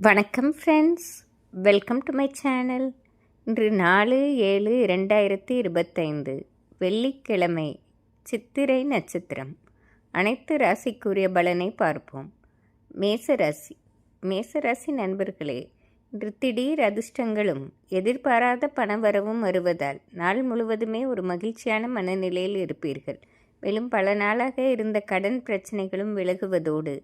வணக்கம் friends welcome to my channel இன்று நாலு ஏழு இரண்டாயிரத்தி இருபத்தைந்து வெள்ளிக்கிழமை சித்திரை நட்சத்திரம். அனைத்து ராசிக்குரிய பலனை பார்ப்போம். மேசராசி மேசராசி நண்பர்களே இன்று திடீர் அதிர்ஷ்டங்களும் எதிர்பாராத பணவரவும் வருவதால் நாள் முழுவதுமே ஒரு மகிழ்ச்சியான மனநிலையில் இருப்பீர்கள். மேலும் பல நாளாக இருந்த கடன் பிரச்சனைகளும் விலகுவதோடு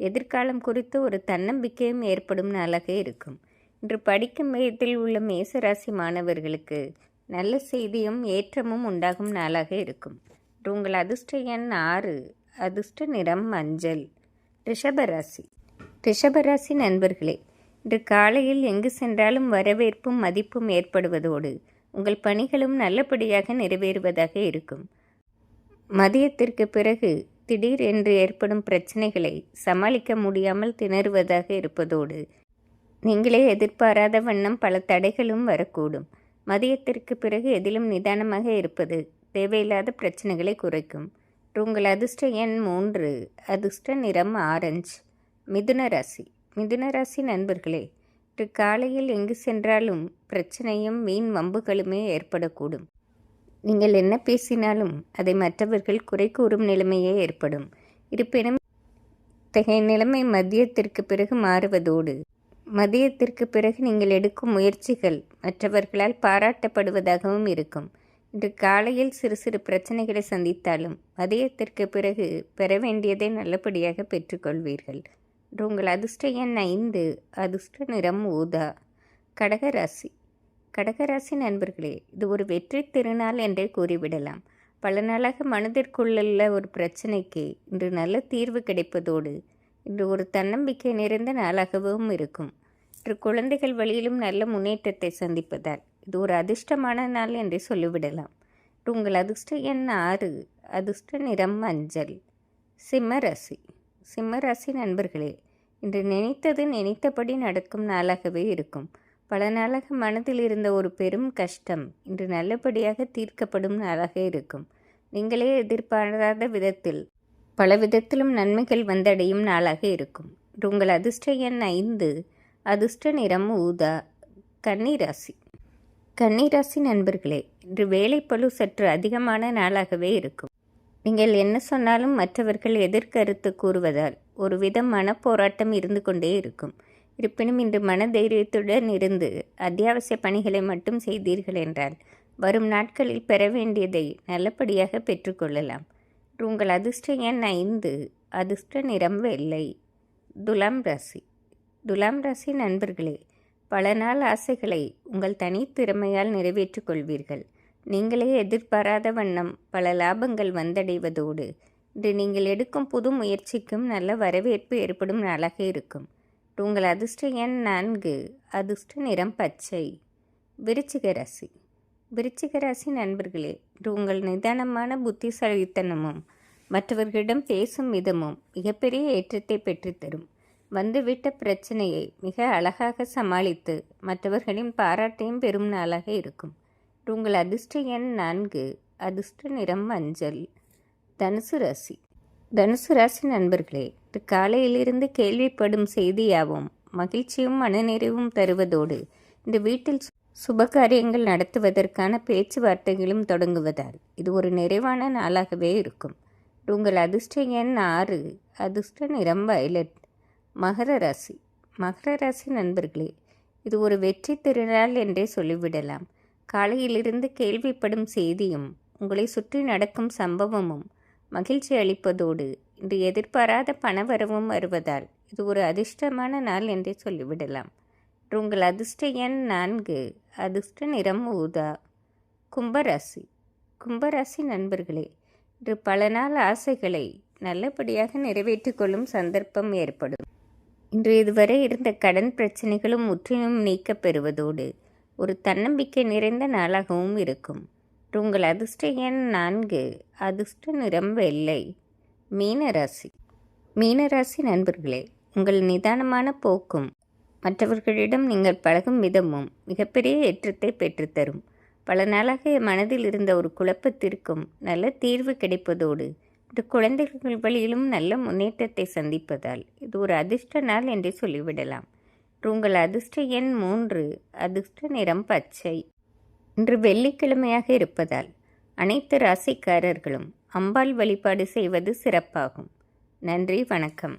எதிர்காலம் குறித்து ஒரு தன்னம்பிக்கையும் ஏற்படும் நாளாக இருக்கும். இன்று படிக்கும் வயதில் உள்ள மேசராசி மாணவர்களுக்கு நல்ல செய்தியும் ஏற்றமும் உண்டாகும் நாளாக இருக்கும். இன்று உங்கள் அதிர்ஷ்ட எண் ஆறு அதிர்ஷ்ட நிறம் மஞ்சள். ரிஷபராசி ரிஷபராசி நண்பர்களே இன்று காலையில் எங்கு சென்றாலும் வரவேற்பும் மதிப்பும் ஏற்படுவதோடு உங்கள் பணிகளும் நல்லபடியாக நிறைவேறுவதாக இருக்கும். மதியத்திற்கு பிறகு திடீர் என்று ஏற்படும் பிரச்சனைகளை சமாளிக்க முடியாமல் திணறுவதாக இருப்பதோடு நீங்களே எதிர்பாராத வண்ணம் பல தடைகளும் வரக்கூடும். மதியத்திற்கு பிறகு எதிலும் நிதானமாக இருப்பது தேவையில்லாத பிரச்சனைகளை குறைக்கும். உங்கள் அதிர்ஷ்ட எண் மூன்று அதிர்ஷ்ட நிறம் ஆரஞ்சு. மிதுன ராசி. மிதுன ராசி நண்பர்களே இன்று காலையில் எங்கு சென்றாலும் பிரச்சனையும் வீண் வம்புகளுமே ஏற்படக்கூடும். நீங்கள் என்ன பேசினாலும் அதை மற்றவர்கள் குறை கூறும் நிலைமையே ஏற்படும். இருப்பினும் இத்தகைய நிலைமை மதியத்திற்கு பிறகு மாறுவதோடு மதியத்திற்கு பிறகு நீங்கள் எடுக்கும் முயற்சிகள் மற்றவர்களால் பாராட்டப்படுவதாகவும் இருக்கும். இன்று காலையில் சிறு சிறு பிரச்சனைகளை சந்தித்தாலும் மதியத்திற்கு பிறகு பெற வேண்டியதை நல்லபடியாக பெற்றுக்கொள்வீர்கள். உங்கள் அதிர்ஷ்ட எண் ஐந்து அதிர்ஷ்ட நிறம் ஊதா கடகராசி கடகராசி நண்பர்களே இது ஒரு வெற்றி திருநாள் என்றே கூறிவிடலாம். பல நாளாக மனதிற்குள்ள ஒரு பிரச்சனைக்கு இன்று நல்ல தீர்வு கிடைப்பதோடு இன்று ஒரு தன்னம்பிக்கை நிறைந்த நாளாகவும் இருக்கும். இன்று குழந்தைகள் வழியிலும் நல்ல முன்னேற்றத்தை சந்திப்பதால் இது ஒரு அதிர்ஷ்டமான நாள் என்றே சொல்லிவிடலாம். இன்று உங்கள் அதிர்ஷ்ட எண் ஆறு அதிர்ஷ்ட நிறம் மஞ்சள். சிம்மராசி சிம்மராசி நண்பர்களே இன்று நினைத்தது நினைத்தபடி நடக்கும் நாளாகவே இருக்கும். பல நாளாக மனதில் இருந்த ஒரு பெரும் கஷ்டம் இன்று நல்லபடியாக தீர்க்கப்படும் நாளாக இருக்கும். நீங்களே எதிர்பாராத விதத்தில் பல விதத்திலும் நன்மைகள் வந்தடையும் நாளாக இருக்கும். உங்கள் அதிர்ஷ்ட எண் ஐந்து அதிர்ஷ்ட நிறம் ஊதா கன்னிராசி. கன்னிராசி நண்பர்களே இன்று வேலைப்பழு சற்று அதிகமான நாளாகவே இருக்கும். நீங்கள் என்ன சொன்னாலும் மற்றவர்கள் எதிர்கருத்து கூறுவதால் ஒரு வித மனப்போராட்டம் இருந்து கொண்டே இருக்கும். இருப்பினும் இன்று மனதைரியத்துடன் இருந்து அத்தியாவசிய பணிகளை மட்டும் செய்தீர்கள் என்றால் வரும் நாட்களில் பெற வேண்டியதை நல்லபடியாக பெற்றுக்கொள்ளலாம் உங்கள் அதிர்ஷ்ட எண் ஐந்து அதிர்ஷ்ட நிறம் வெள்ளை. துலாம் ராசி. துலாம் ராசி நண்பர்களே பல நாள் ஆசைகளை உங்கள் தனித்திறமையால் நிறைவேற்றிக் கொள்வீர்கள். நீங்களே எதிர்பாராத வண்ணம் பல லாபங்கள் வந்தடைவதோடு இன்று நீங்கள் எடுக்கும் புது முயற்சிக்கும் நல்ல வரவேற்பு ஏற்படும் நாளாக இருக்கும். உங்கள் அதிர்ஷ்ட எண் நான்கு. அதிர்ஷ்ட நிறம் பச்சை. விருச்சிக ராசி. விருச்சிக ராசி நண்பர்களே உங்கள் நிதானமான புத்திசாலித்தனமும் மற்றவர்களிடம் பேசும் விதமும் மிகப்பெரிய ஏற்றத்தை பெற்றுத்தரும் வந்துவிட்ட பிரச்சனையை மிக அழகாக சமாளித்து மற்றவர்களின் பாராட்டையும் பெறும் நாளாக இருக்கும். உங்கள் அதிர்ஷ்ட எண் நான்கு அதிர்ஷ்ட நிறம் மஞ்சள். தனுசு ராசி. தனுசு ராசி நண்பர்களே இன்று காலையிலிருந்து கேள்விப்படும் செய்தியாகவும் மகிழ்ச்சியும் மனநிறைவும் தருவதோடு இந்த வீட்டில் சுபகாரியங்கள் நடத்துவதற்கான பேச்சுவார்த்தைகளும் தொடங்குவதால் இது ஒரு நிறைவான நாளாகவே இருக்கும். உங்கள் அதிர்ஷ்ட எண் ஆறு அதிர்ஷ்ட நிறம் வயலட் மகர ராசி. மகர ராசி நண்பர்களே இது ஒரு வெற்றி திருநாள் என்றே சொல்லிவிடலாம். காலையிலிருந்து கேள்விப்படும் செய்தியும் உங்களை சுற்றி நடக்கும் சம்பவமும் மகிழ்ச்சி அளிப்பதோடு இன்று எதிர்பாராத பணவரவும் வருவதால் இது ஒரு அதிர்ஷ்டமான நாள் என்றே சொல்லிவிடலாம். உங்கள் அதிர்ஷ்ட எண் நான்கு. அதிர்ஷ்ட நிறம் ஊதா. கும்பராசி. கும்பராசி நண்பர்களே இன்று பல நாள் ஆசைகளை நல்லபடியாக நிறைவேற்றிக் கொள்ளும் சந்தர்ப்பம் ஏற்படும். இன்று இதுவரை இருந்த கடன் பிரச்சனைகளும் முற்றிலும் நீக்கப் பெறுவதோடு ஒரு தன்னம்பிக்கை நிறைந்த நாளாகவும் இருக்கும். உங்கள் அதிர்ஷ்ட எண் நான்கு. அதிர்ஷ்ட நிறம் வெள்ளை. மீனராசி. மீனராசி நண்பர்களே உங்கள் நிதானமான போக்கும் மற்றவர்களிடம் நீங்கள் பழகும் விதமும் மிகப்பெரிய ஏற்றத்தை பெற்றுத்தரும். பல நாளாக மனதில் இருந்த ஒரு குழப்பத்திற்கும் நல்ல தீர்வு கிடைப்பதோடு இந்த குழந்தைகள் வழியிலும் நல்ல முன்னேற்றத்தை சந்திப்பதால் இது ஒரு அதிர்ஷ்ட நாள் என்று சொல்லிவிடலாம். உங்கள் அதிர்ஷ்ட எண் மூன்று அதிர்ஷ்ட நிறம் பச்சை. இன்று வெள்ளிக்கிழமையாக இருப்பதால் அனைத்து ராசிக்காரர்களும் அம்பாள் வழிபாடு செய்வது சிறப்பாகும். நன்றி வணக்கம்.